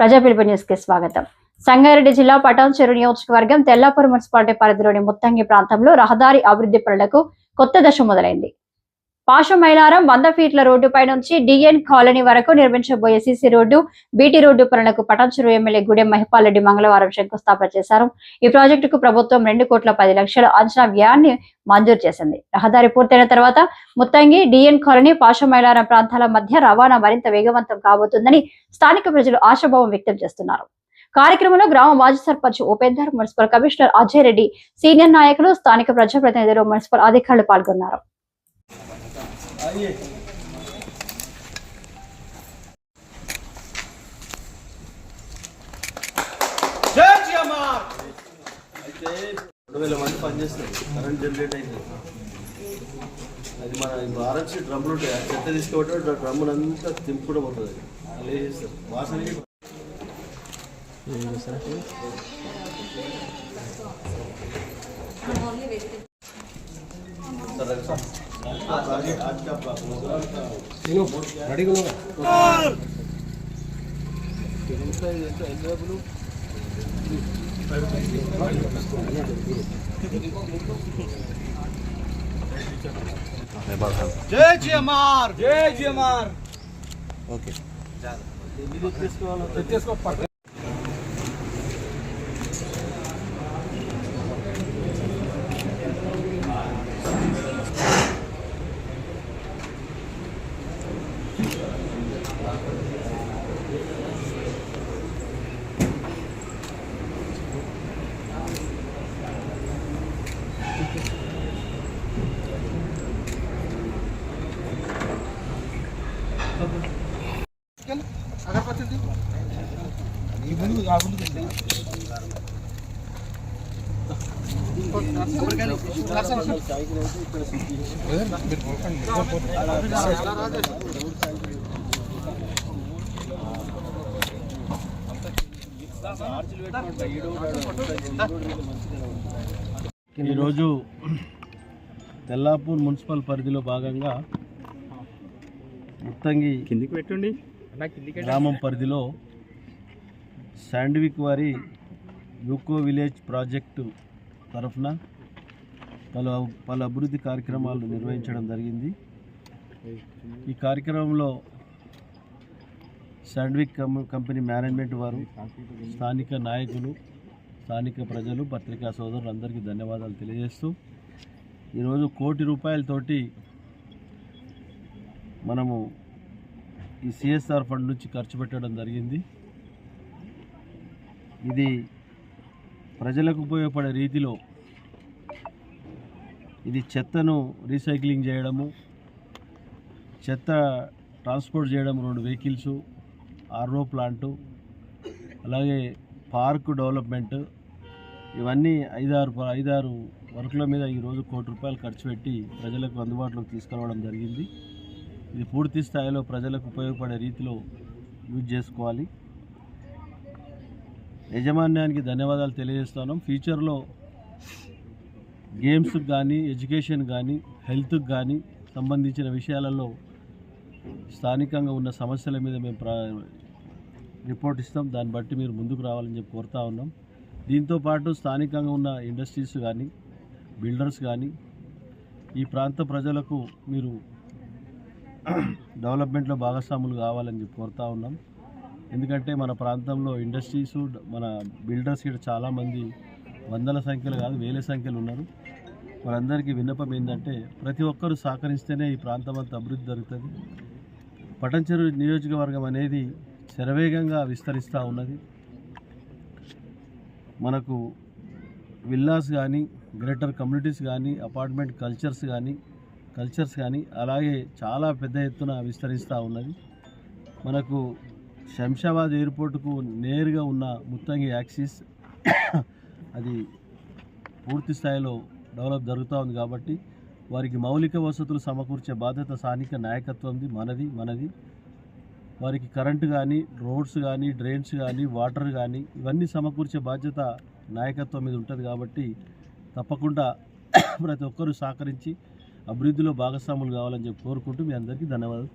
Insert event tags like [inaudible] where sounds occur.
ప్రజా పిలుపు న్యూస్కి స్వాగతం. సంగారెడ్డి జిల్లా పటాన్చెరు నియోజకవర్గం తెల్లాపూర్ మున్సిపాలిటీ పరిధిలోని ముత్తంగి ప్రాంతంలో రహదారి అభివృద్ధి పనులకు కొత్త దశ మొదలైంది. పాష మైలారం వంద ఫీట్ల రోడ్డుపై నుంచి డిఎన్ కాలనీ వరకు నిర్మించబోయే CC road B T road పనులకు పటాన్చెరు ఎమ్మెల్యే గుడెం మహిపాల్ రెడ్డి మంగళవారం శంకుస్థాపన చేశారు. ఈ ప్రాజెక్టుకు ప్రభుత్వం రెండు కోట్ల పది లక్షల అంచనా వ్యయాన్ని మంజూరు చేసింది. రహదారి పూర్తయిన తర్వాత ముత్తంగి డిఎన్ కాలనీ పాషమైలారం ప్రాంతాల మధ్య రవాణా మరింత వేగవంతం కాబోతుందని స్థానిక ప్రజలు ఆశాభావం వ్యక్తం చేస్తున్నారు. కార్యక్రమంలో గ్రామ మాజీ sarpanch Upender municipal commissioner Ajay Reddy senior నాయకులు స్థానిక ప్రజాప్రతినిధులు మున్సిపల్ అధికారులు పాల్గొన్నారు. అయితే రెండు వేల మంది పనిచేస్తారు కరెంట్ జనరేట్ అది మన ఆర్ఎన్సీ డ్రమ్లు ఉంటాయి. ఆ చెత్త తీసుకోవటం డ్రమ్ములు అంతా తింపుకోవడం ఉంటుంది అలా చేస్తారు. వాసనకి జై జిఎంఆర్ జై జిఎంఆర్ ఓకే Gracias. ఈరోజు తెల్లాపూర్ మున్సిపల్ పరిధిలో భాగంగా ముత్తంగి కిందికి పెట్టండి. గ్రామం పరిధిలో శాండ్విక్ వారి యూకో విలేజ్ ప్రాజెక్టు తరఫున పలు పలు అభివృద్ధి కార్యక్రమాలు నిర్వహించడం జరిగింది. ఈ కార్యక్రమంలో శాండ్విక్ కం- కంపెనీ మేనేజ్మెంట్ వారు స్థానిక నాయకులు స్థానిక ప్రజలు పత్రికా సోదరులు అందరికీ ధన్యవాదాలు తెలియజేస్తూ ఈరోజు కోటి రూపాయలతోటి మనము ఈ సిఎస్ఆర్ ఫండ్ నుంచి ఖర్చు పెట్టడం జరిగింది. ఇది ప్రజలకు ఉపయోగపడే రీతిలో ఇది చెత్తను రీసైక్లింగ్ చేయడము చెత్త ట్రాన్స్పోర్ట్ చేయడం రెండు వెహికల్స్ ఆర్ఓ ప్లాంటు అలాగే పార్క్ డెవలప్మెంట్ ఇవన్నీ ఐదారు ప- ఐదారు వర్కుల మీద ఈరోజు కోటి రూపాయలు ఖర్చు పెట్టి ప్రజలకు అందుబాటులోకి తీసుకురావడం జరిగింది. ఇది పూర్తి స్థాయిలో ప్రజలకు ఉపయోగపడే రీతిలో యూజ్ చేసుకోవాలి. యజమాన్యానికి ధన్యవాదాలు తెలియజేస్తాను ఫ్యూచర్లో గేమ్స్కి కానీ ఎడ్యుకేషన్ కానీ హెల్త్కి కానీ సంబంధించిన విషయాలలో స్థానికంగా ఉన్న సమస్యల మీద మేము ప్రా రిపోర్ట్ ఇస్తాం. దాన్ని బట్టి మీరు ముందుకు రావాలని చెప్పి కోరుతా ఉన్నాం. దీంతో పాటు స్థానికంగా ఉన్న ఇండస్ట్రీస్ కానీ బిల్డర్స్ కానీ ఈ ప్రాంత ప్రజలకు మీరు డెవలప్మెంట్లో భాగస్వాములు కావాలని చెప్పి కోరుతా ఉన్నాం. ఎందుకంటే మన ప్రాంతంలో ఇండస్ట్రీస్ మన బిల్డర్స్ ఇక్కడ చాలామంది వందల సంఖ్యలు కాదు వేల సంఖ్యలో ఉన్నారు. వారందరికీ విన్నపం ఏంటంటే ప్రతి ఒక్కరూ సహకరిస్తేనే ఈ ప్రాంతం అంతా అభివృద్ధి జరుగుతుంది. పటంచెరు నియోజకవర్గం అనేది శరవేగంగా విస్తరిస్తూ ఉన్నది. మనకు విల్లాస్ కానీ గ్రేటర్ కమ్యూనిటీస్ కానీ అపార్ట్మెంట్ కల్చర్స్ కానీ కల్చర్స్ కానీ అలాగే చాలా పెద్ద ఎత్తున విస్తరిస్తూ ఉన్నది. మనకు శంషాబాద్ ఎయిర్పోర్టుకు నేరుగా ఉన్న ముత్తంగి యాక్సిస్ అది పూర్తి స్థాయిలో డెవలప్ జరుగుతూ ఉంది కాబట్టి వారికి మౌలిక వసతులు సమకూర్చే బాధ్యత స్థానిక నాయకత్వంది మనది మనది. వారికి కరెంటు కానీ రోడ్స్ కానీ డ్రైన్స్ కానీ వాటర్ కానీ ఇవన్నీ సమకూర్చే బాధ్యత నాయకత్వం మీద ఉంటుంది కాబట్టి తప్పకుండా [coughs] ప్రతి ఒక్కరూ సహకరించి అభివృద్ధిలో భాగస్వాములు కావాలని చెప్పి కోరుకుంటూ మీ అందరికీ ధన్యవాదాలు.